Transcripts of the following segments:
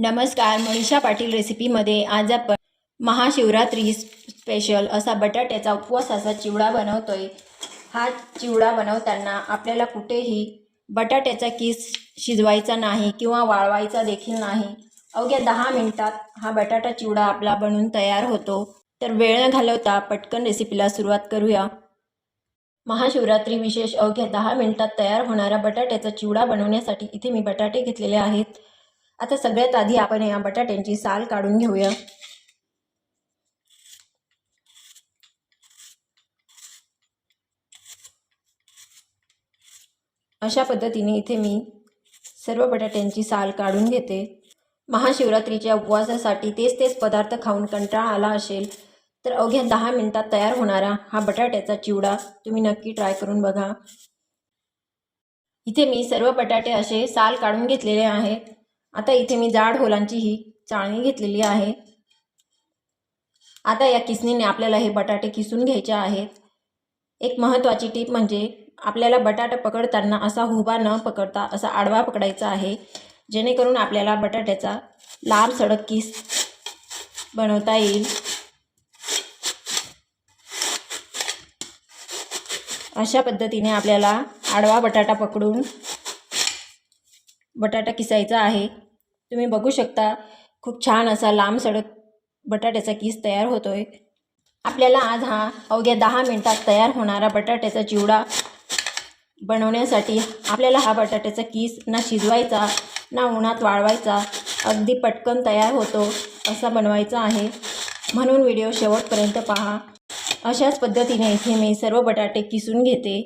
नमस्कार मनीषा पाटील रेसिपीमध्ये आज आपण महाशिवरात्री स्पेशल असा बटाट्याचा उपवासाचा चिवडा बनवतोय. हा चिवडा बनवताना आपल्याला कुठेही बटाट्याचा किस शिजवायचा नाही किंवा वाळवायचा देखील नाही. अवघ्या दहा मिनिटात हा बटाटा चिवडा आपला बनून तयार होतो. तर वेळ न घालवता पटकन रेसिपीला सुरुवात करूया. महाशिवरात्री विशेष अवघ्या दहा मिनिटात तयार होणारा बटाट्याचा चिवडा बनवण्यासाठी इथे मी बटाटे घेतलेले आहेत. आता सगळ्यात आधी आपण या बटाट्यांची साल काढून घेऊया. अशा पद्धतीने इथे मी सर्व बटाट्यांची साल काढून घेते. महाशिवरात्रीच्या उपवासासाठी तेच तेच पदार्थ खाऊन कंटाळा आला असेल तर अवघ्या दहा मिनिटात तयार होणारा हा बटाट्याचा चिवडा तुम्ही नक्की ट्राय करून बघा. इथे मी सर्व बटाटे असे साल काढून घेतलेले आहेत. आता इथे मी जाड होलांची ही चाळणी घेतलेली आहे. आता या किसणीने आपल्याला हे बटाटे किसून घ्यायचे आहेत. एक महत्त्वाची टीप म्हणजे आपल्याला बटाटा पकडताना असा हुबा न पकडता असा आडवा पकडायचा आहे जेणेकरून आपल्याला बटाट्याचा लांब सडक किस बनवता येईल. अशा पद्धतीने आपल्याला आडवा बटाटा पकडून बटाटा किसायचा आहे. तुम्ही बघू शकता खूप छान असा लांब सडक बटाट्याचा किस तयार होतो आहे आपल्याला आज हा अवघ्या दहा मिनटात तयार होणारा बटाट्याचा चिवडा बनवण्यासाठी आपल्याला हा बटाट्याचा किस ना शिजवायचा ना उन्हात वाळवायचा अगदी पटकन तयार होतो असा बनवायचा आहे. म्हणून व्हिडिओ शेवटपर्यंत पहा. अशाच पद्धतीने इथे मी सर्व बटाटे किसून घेते.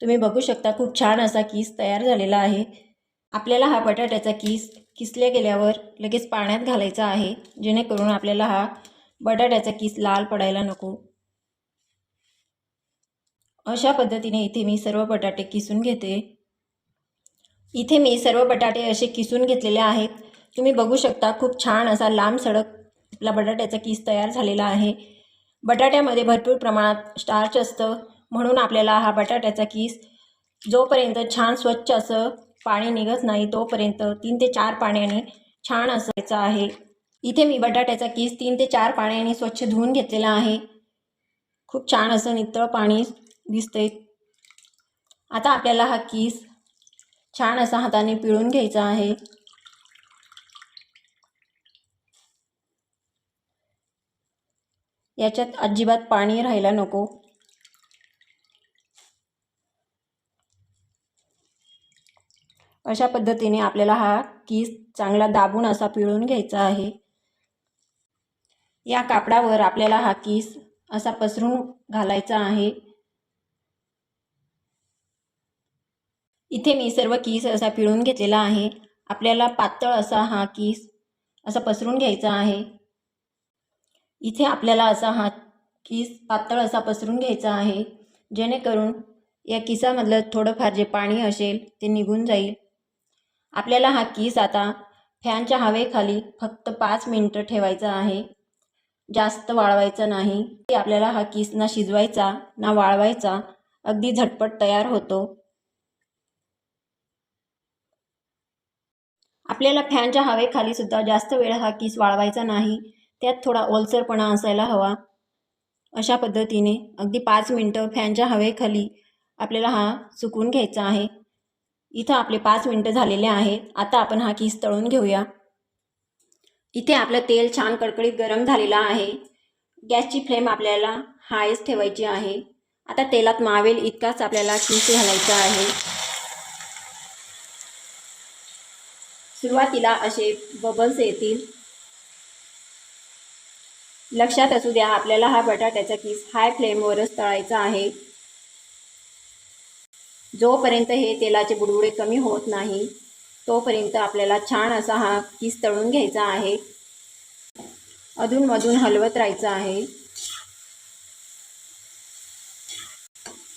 तुम्ही बघू शकता खूप छान असा किस तयार झालेला आहे. आपल्याला हा बटाट्याचा किस किसल्या गेल्यावर लगेच पाण्यात घालायचा आहे जेणेकरून आपल्याला हा बटाट्याचा किस लाल पडायला नको. अशा पद्धतीने इथे मी सर्व बटाटे किसून घेते. इथे मी सर्व बटाटे असे किसून घेतलेले आहेत. तुम्ही बघू शकता खूप छान असा लांब सडक आपला बटाट्याचा किस तयार झालेला आहे. बटाट्यामध्ये भरपूर प्रमाणात स्टार्च असतं म्हणून आपल्याला हा बटाट्याचा किस जोपर्यंत छान स्वच्छ असं पाणी निघत नाही तोपर्यंत तीन ते चार पाण्याने छान असायचं आहे. इथे मी बटाट्याचा किस तीन ते चार पाण्याने स्वच्छ धुवून घेतलेला आहे. खूप छान असं नितळ पाणी दिसतंय. आता आपल्याला हा किस छान असा हाताने पिळून घ्यायचा आहे. याच्यात अजिबात पाणी राहायला नको. अशा पद्धतीने आपल्याला हा किस चांगला दाबून असा पिळून घ्यायचा आहे. या कापडावर आपल्याला हा किस असा पसरून घालायचा आहे. इथे मी सर्व किस असा पिळून घेतलेला आहे. आपल्याला पातळ असा हा किस असा पसरून घ्यायचा आहे. इथे आपल्याला असा हा किस पातळ असा पसरून घ्यायचा आहे. जेणेकरून या किसामधलं थोडंफार जे पाणी असेल ते निघून जाईल. आपल्याला हा किस आता फॅनच्या हवेखाली फक्त पाच मिनटं ठेवायचा आहे. जास्त वाळवायचा नाही. की आपल्याला हा किस ना शिजवायचा ना वाळवायचा अगदी झटपट तयार होतो. आपल्याला फॅनच्या हवेखाली सुद्धा जास्त वेळ हा किस वाळवायचा नाही. त्यात थोडा ओलसरपणा असायला हवा. अशा पद्धतीने अगदी पाच मिनटं फॅनच्या हवेखाली आपल्याला हा सुकून घ्यायचा आहे. इथं आपले पाच मिनटं झालेले आहेत. आता आपण हा किस तळून घेऊया. इथे आपलं तेल छान कडकडीत गरम झालेलं आहे. गॅसची फ्लेम आपल्याला हायच ठेवायची आहे. आता तेलात मावेल इतकाच आपल्याला किस घालायचा आहे. सुरुवातीला असे बबल्स येतील. लक्षात असू द्या आपल्याला हा बटाट्याचा किस हाय फ्लेमवरच तळायचा आहे. जोपर्यंत हे तेलाचे बुडबुडे कमी होत नाही तोपर्यंत आपल्याला छान असा हा किस तळून घ्यायचा आहे. अधूनमधून हलवत राहायचं आहे.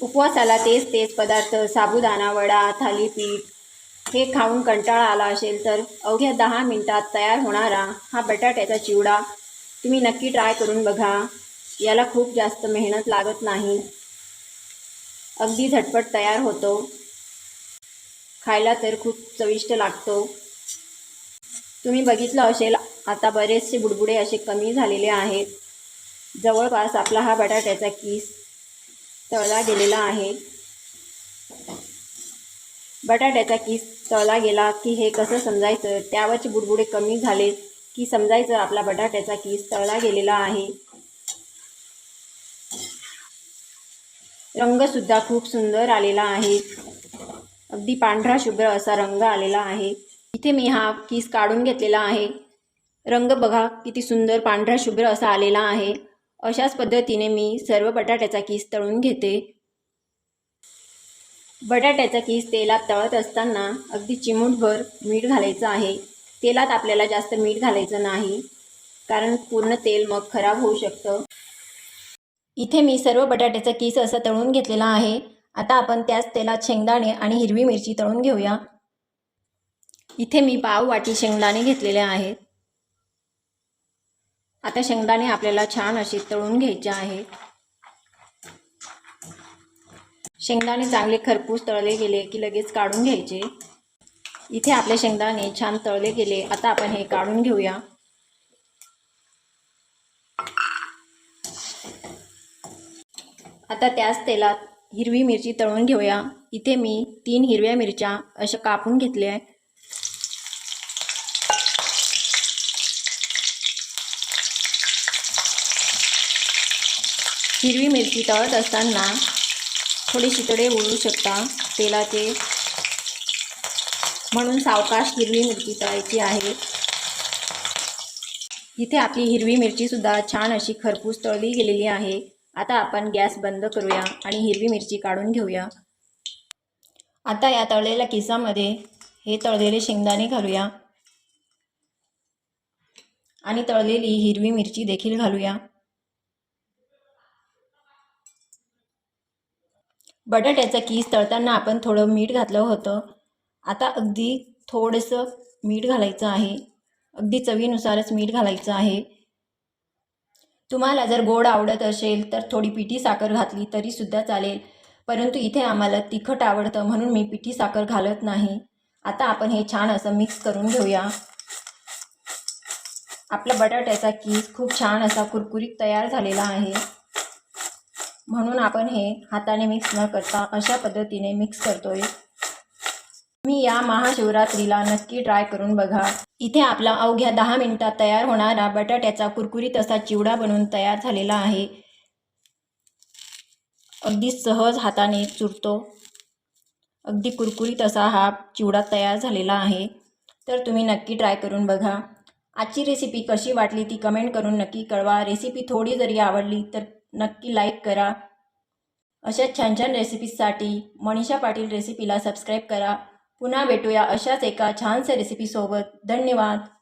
उपवासाला तेच तेच पदार्थ साबुदाणा वडा थालीपीठ हे खाऊन कंटाळा आला असेल तर अवघ्या दहा मिनटात तयार होणारा हा बटाट्याचा चिवडा तुम्ही नक्की ट्राय करून बघा. याला खूप जास्त मेहनत लागत नाही. अगदी झटपट तयार होतो. खायला तर खूप चविष्ट लागतो. तुम्ही बघितलं असेल आता बरेचसे बुडबुडे असे कमी झालेले आहेत. जवळपास आपला हा बटाट्याचा किस तळला गेलेला आहे. बटाट्याचा किस तळला गेला की हे कसं समजायचं? त्यावरचे बुडबुडे कमी झाले की समजायचं आपला बटाट्याचा किस तळला गेलेला आहे. रंगसुद्धा खूप सुंदर आलेला आहे. अगदी पांढरा शुभ्र असा रंग आलेला आहे. इथे मी हा किस काढून घेतलेला आहे. रंग बघा किती सुंदर पांढरा शुभ्र असा आलेला आहे. अशाच पद्धतीने मी सर्व बटाट्याचा किस तळून घेते. बटाट्याचा किस तेलात तळत असताना अगदी चिमूटभर मीठ घालायचं आहे. तेलात आपल्याला जास्त मीठ घालायचं नाही कारण पूर्ण तेल मग खराब होऊ शकतं. इथे मी सर्व बटाट्याचा किस असं तळून घेतलेला आहे. आता आपण त्याच तेलात शेंगदाणे आणि हिरवी मिरची तळून घेऊया. इथे मी पाव वाटी शेंगदाणे घेतलेले आहेत. आता शेंगदाणे आपल्याला छान असे तळून घ्यायचे आहेत. शेंगदाणे चांगले खरपूस तळले गेले की लगेच काढून घ्यायचे. इथे आपले शेंगदाणे छान तळले गेले. आता आपण हे काढून घेऊया. आता त्याच तेलात हिरवी मिरची तळून घेऊया. इथे मी तीन हिरव्या मिरच्या अशा कापून घेतल्या आहे हिरवी मिरची तळत असताना थोडे शितडे उडू शकता तेलाचे. म्हणून सावकाश हिरवी मिरची तळायची आहे. इथे आपली हिरवी मिरचीसुद्धा छान अशी खरपूस तळली गेलेली आहे. आता आपण गॅस बंद करूया आणि हिरवी मिरची काढून घेऊया. आता या तळलेल्या किसामध्ये हे तळलेले शेंगदाणे घालूया. आणि तळलेली हिरवी मिरची देखील घालूया. बटाट्याचा किस तळताना आपण थोडं मीठ घातलं होतं. आता अगदी थोडंसं मीठ घालायचं आहे. अगदी चवीनुसारच मीठ घालायचं आहे. तुम्हाला जर गोड आवडत असेल तर थोडी पिठी साखर घातली तरीसुद्धा चालेल. परंतु इथे आम्हाला तिखट आवडतं म्हणून मी पिठी साखर घालत नाही. आता आपण हे छान असं मिक्स करून घेऊया. आपला बटाट्याचा कीस खूप छान असा कुरकुरीत तयार झालेला आहे. म्हणून आपण हे हाताने मिक्स न करता अशा पद्धतीने मिक्स करतोय. मी या महाशिवरात्रीला नक्की ट्राय करून बघा. इथे आपला अवघ्या दहा मिनिटात तयार होणारा बटाट्याचा कुरकुरीत असा चिवडा बनवून तयार झालेला आहे. अगदी सहज हाताने चुरतो. अगदी कुरकुरीत असा हा चिवडा तयार झालेला आहे. तर तुम्ही नक्की ट्राय करून बघा. आजची रेसिपी कशी वाटली ती कमेंट करून नक्की कळवा. रेसिपी थोडी जरी आवडली तर नक्की लाईक करा. अशा छान छान रेसिपीजसाठी मनीषा पाटील रेसिपीला सबस्क्राईब करा. पुन्हा भेटूया अशाच एका छानशा रेसिपीसोबत धन्यवाद.